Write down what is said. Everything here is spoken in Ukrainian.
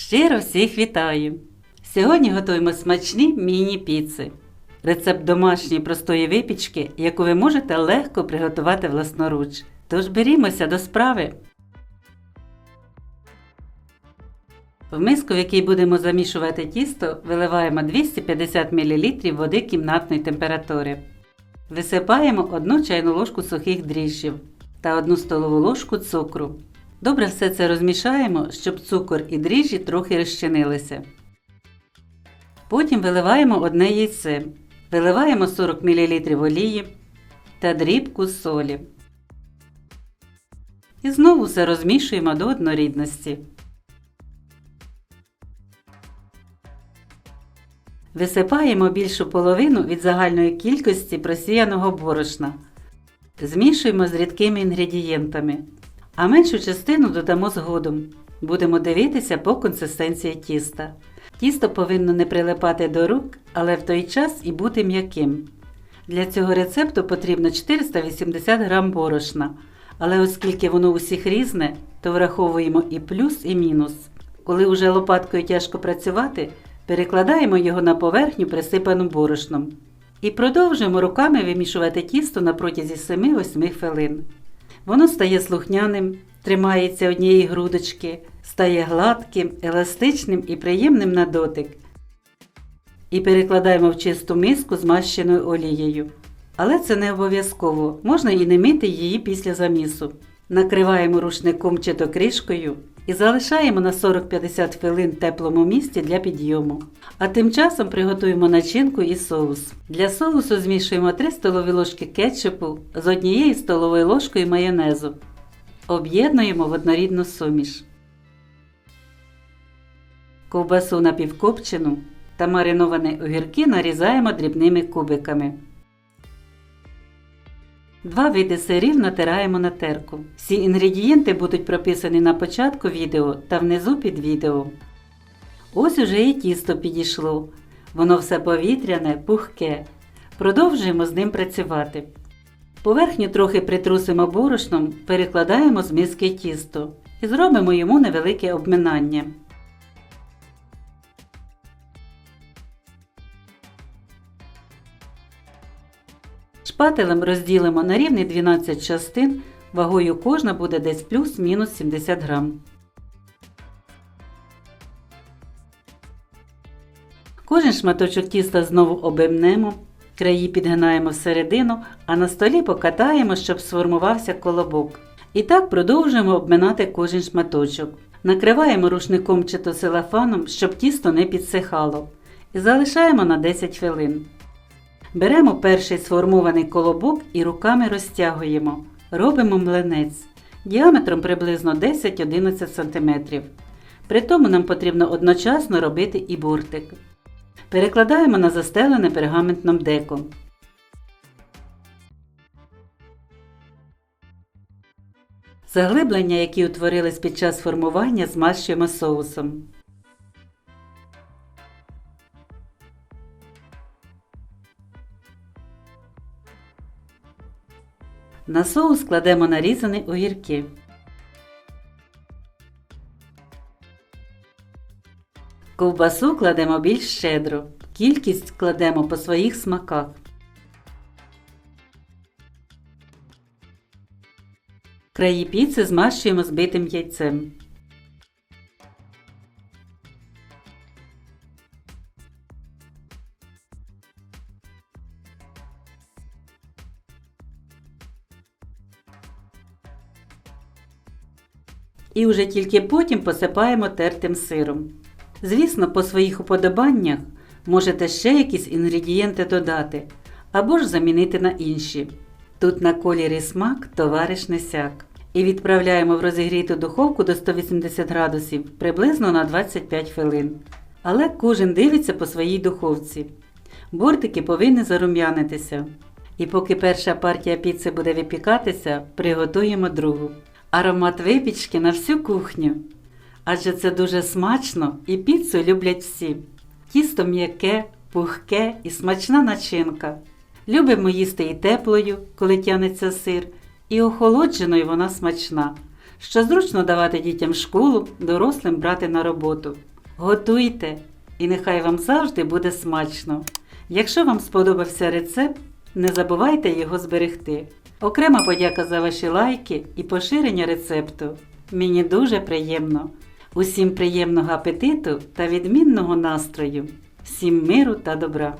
Щиро всіх вітаю! Сьогодні готуємо смачні міні-піци. Рецепт домашньої простої випічки, яку ви можете легко приготувати власноруч. Тож берімося до справи. В миску, в якій будемо замішувати тісто, виливаємо 250 мл води кімнатної температури. Висипаємо 1 чайну ложку сухих дріжджів та 1 столову ложку цукру. Добре все це розмішаємо, щоб цукор і дріжджі трохи розчинилися. Потім виливаємо одне яйце. Виливаємо 40 мл олії та дрібку солі. І знову все розмішуємо до однорідності. Висипаємо більшу половину від загальної кількості просіяного борошна. Змішуємо з рідкими інгредієнтами, а меншу частину додамо згодом. Будемо дивитися по консистенції тіста. Тісто повинно не прилипати до рук, але в той час і бути м'яким. Для цього рецепту потрібно 480 г борошна, але оскільки воно у всіх різне, то враховуємо і плюс, і мінус. Коли вже лопаткою тяжко працювати, перекладаємо його на поверхню, присипану борошном. І продовжуємо руками вимішувати тісто на протязі 7-8 хвилин. Воно стає слухняним, тримається однієї грудочки, стає гладким, еластичним і приємним на дотик. І перекладаємо в чисту миску змащеною олією. Але це не обов'язково, можна і не мити її після замісу. Накриваємо рушником чи то кришкою і залишаємо на 40-50 хвилин теплому місці для підйому. А тим часом приготуємо начинку і соус. Для соусу змішуємо 3 столові ложки кетчупу з однією столовою ложкою майонезу. Об'єднуємо в однорідну суміш. Ковбасу напівкопчену та мариновані огірки нарізаємо дрібними кубиками. Два види сирів натираємо на терку. Всі інгредієнти будуть прописані на початку відео та внизу під відео. Ось уже і тісто підійшло. Воно все повітряне, пухке. Продовжуємо з ним працювати. Поверхню трохи притрусимо борошном, перекладаємо з миски тісто і зробимо йому невелике обминання. Шпателем розділимо на рівні 12 частин, вагою кожна буде десь плюс-мінус 70 грам. Кожен шматочок тіста знову обемнемо, краї підгинаємо всередину, а на столі покатаємо, щоб сформувався колобок. І так продовжуємо обминати кожен шматочок. Накриваємо рушником чи то селафаном, щоб тісто не підсихало. І залишаємо на 10 хвилин. Беремо перший сформований колобок і руками розтягуємо. Робимо млинець діаметром приблизно 10-11 см. При тому нам потрібно одночасно робити і бортик. Перекладаємо на застелене пергаментном деко. Заглиблення, які утворились під час формування, змащуємо соусом. На соус кладемо нарізані огірки. Ковбасу кладемо більш щедро. Кількість кладемо по своїх смаках. Краї піци змащуємо збитим яйцем. І вже тільки потім посипаємо тертим сиром. Звісно, по своїх уподобаннях можете ще якісь інгредієнти додати або ж замінити на інші. Тут на кольорі смак товариш не сяк. І відправляємо в розігріту духовку до 180 градусів приблизно на 25 хвилин. Але кожен дивиться по своїй духовці. Бортики повинні зарум'янитися. І поки перша партія піци буде випікатися, приготуємо другу. Аромат випічки на всю кухню. Адже це дуже смачно і піцу люблять всі. Тісто м'яке, пухке і смачна начинка. Любимо їсти і теплою, коли тянеться сир, і охолодженою вона смачна. що зручно давати дітям школу, дорослим брати на роботу. Готуйте, і нехай вам завжди буде смачно. Якщо вам сподобався рецепт, не забувайте його зберегти. Окрема подяка за ваші лайки і поширення рецепту. Мені дуже приємно. Усім приємного апетиту та відмінного настрою. Всім миру та добра!